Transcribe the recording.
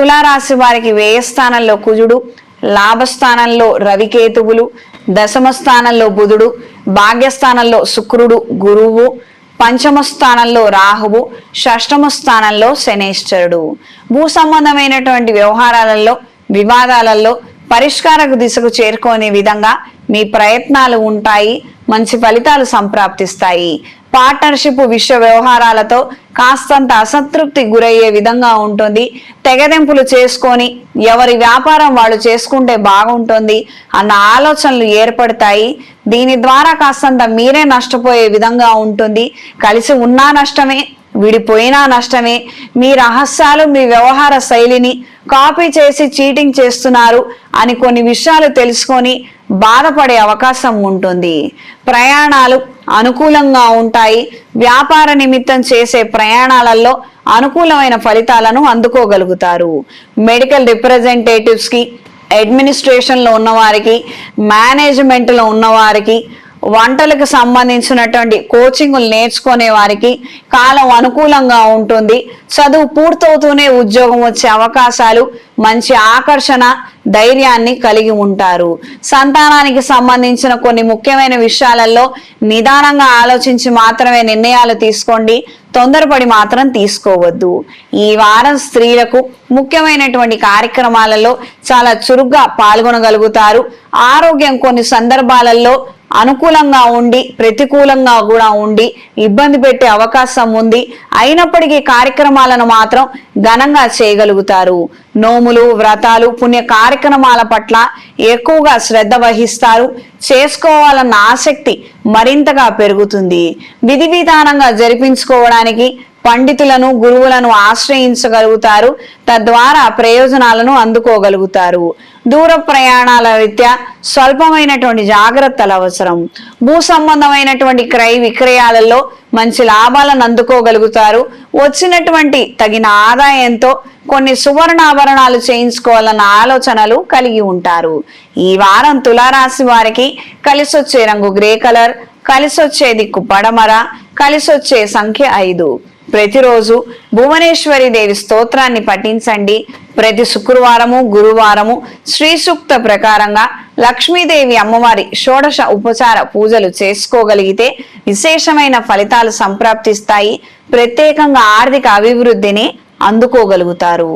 తులారాశి వారికి వ్యయ స్థానంలో కుజుడు లాభస్థానంలో రవికేతువులు దశమ స్థానంలో బుధుడు భాగ్యస్థానంలో శుక్రుడు గురువు పంచమ స్థానంలో రాహువు షష్టమ స్థానంలో శనేశ్వరుడు. భూ సంబంధమైనటువంటి వ్యవహారాలలో వివాదాలలో పరిష్కారకు దిశకు చేరుకునే విధంగా మీ ప్రయత్నాలు ఉంటాయి. మంచి ఫలితాలు సంప్రాప్తిస్తాయి. పార్ట్నర్షిప్ విశ్వ వ్యవహారాలతో కాస్తంత అసంతృప్తి గురయ్యే విధంగా ఉంటుంది. తెగదెంపులు చేసుకొని ఎవరి వ్యాపారం వాళ్ళు చేసుకుంటే బాగుంటుంది అన్న ఆలోచనలు ఏర్పడతాయి. దీని ద్వారా కాస్తంత మీరే నష్టపోయే విధంగా ఉంటుంది. కలిసి ఉన్నా నష్టమే విడిపోయినా నష్టమే. మీ రహస్యాలు మీ వ్యవహార శైలిని కాపీ చేసి చీటింగ్ చేస్తున్నారు అని కొన్ని విషయాలు తెలుసుకొని బాధపడే అవకాశం ఉంటుంది. ప్రయాణాలు అనుకూలంగా ఉంటాయి. వ్యాపార నిమిత్తం చేసే ప్రయాణాలలో అనుకూలమైన ఫలితాలను అందుకోగలుగుతారు. మెడికల్ రిప్రజెంటేటివ్స్కి అడ్మినిస్ట్రేషన్లో ఉన్నవారికి మేనేజ్మెంట్లో ఉన్నవారికి వంటలకు సంబంధించినటువంటి కోచింగ్లు నేర్చుకునే వారికి కాలం అనుకూలంగా ఉంటుంది. చదువు పూర్తవుతూనే ఉద్యోగం వచ్చే అవకాశాలు మంచి ఆకర్షణ ధైర్యాన్ని కలిగి ఉంటారు. సంతానానికి సంబంధించిన కొన్ని ముఖ్యమైన విషయాలలో నిదానంగా ఆలోచించి మాత్రమే నిర్ణయాలు తీసుకోండి. తొందరపడి మాత్రం తీసుకోవద్దు. ఈ వారం స్త్రీలకు ముఖ్యమైనటువంటి కార్యక్రమాలలో చాలా చురుగ్గా పాల్గొనగలుగుతారు. ఆరోగ్యం కొన్ని సందర్భాలలో అనుకూలంగా ఉండి ప్రతికూలంగా కూడా ఉండి ఇబ్బంది పెట్టే అవకాశం ఉంది. అయినప్పటికీ కార్యక్రమాలను మాత్రం ఘనంగా చేయగలుగుతారు. నోములు వ్రతాలు పుణ్య కార్యక్రమాల పట్ల ఎక్కువగా శ్రద్ధ వహిస్తారు. చేసుకోవాలన్న ఆసక్తి మరింతగా పెరుగుతుంది. విధి విధానంగా జరిపించుకోవడానికి పండితులను గురువులను ఆశ్రయించగలుగుతారు. తద్వారా ప్రయోజనాలను అందుకోగలుగుతారు. దూర ప్రయాణాల రీత్యా స్వల్పమైనటువంటి జాగ్రత్తలు అవసరం. భూ సంబంధమైనటువంటి క్రయ విక్రయాలలో మంచి లాభాలను అందుకోగలుగుతారు. వచ్చినటువంటి తగిన ఆదాయంతో కొన్ని సువర్ణాభరణాలు చేయించుకోవాలన్న ఆలోచనలు కలిగి ఉంటారు. ఈ వారం తులారాశి వారికి కలిసొచ్చే రంగు గ్రే కలర్ కలిసొచ్చే దిక్కు పడమర కలిసొచ్చే సంఖ్య ఐదు. ప్రతిరోజు భువనేశ్వరి దేవి స్తోత్రాన్ని పఠించండి. ప్రతి శుక్రవారము గురువారము శ్రీ సూక్త ప్రకారంగా లక్ష్మీదేవి అమ్మవారి షోడశ ఉపచార పూజలు చేసుకోగలిగితే విశేషమైన ఫలితాలు సంప్రాప్తిస్తాయి. ప్రత్యేకంగా ఆర్థిక అభివృద్ధిని అందుకోగలుగుతారు.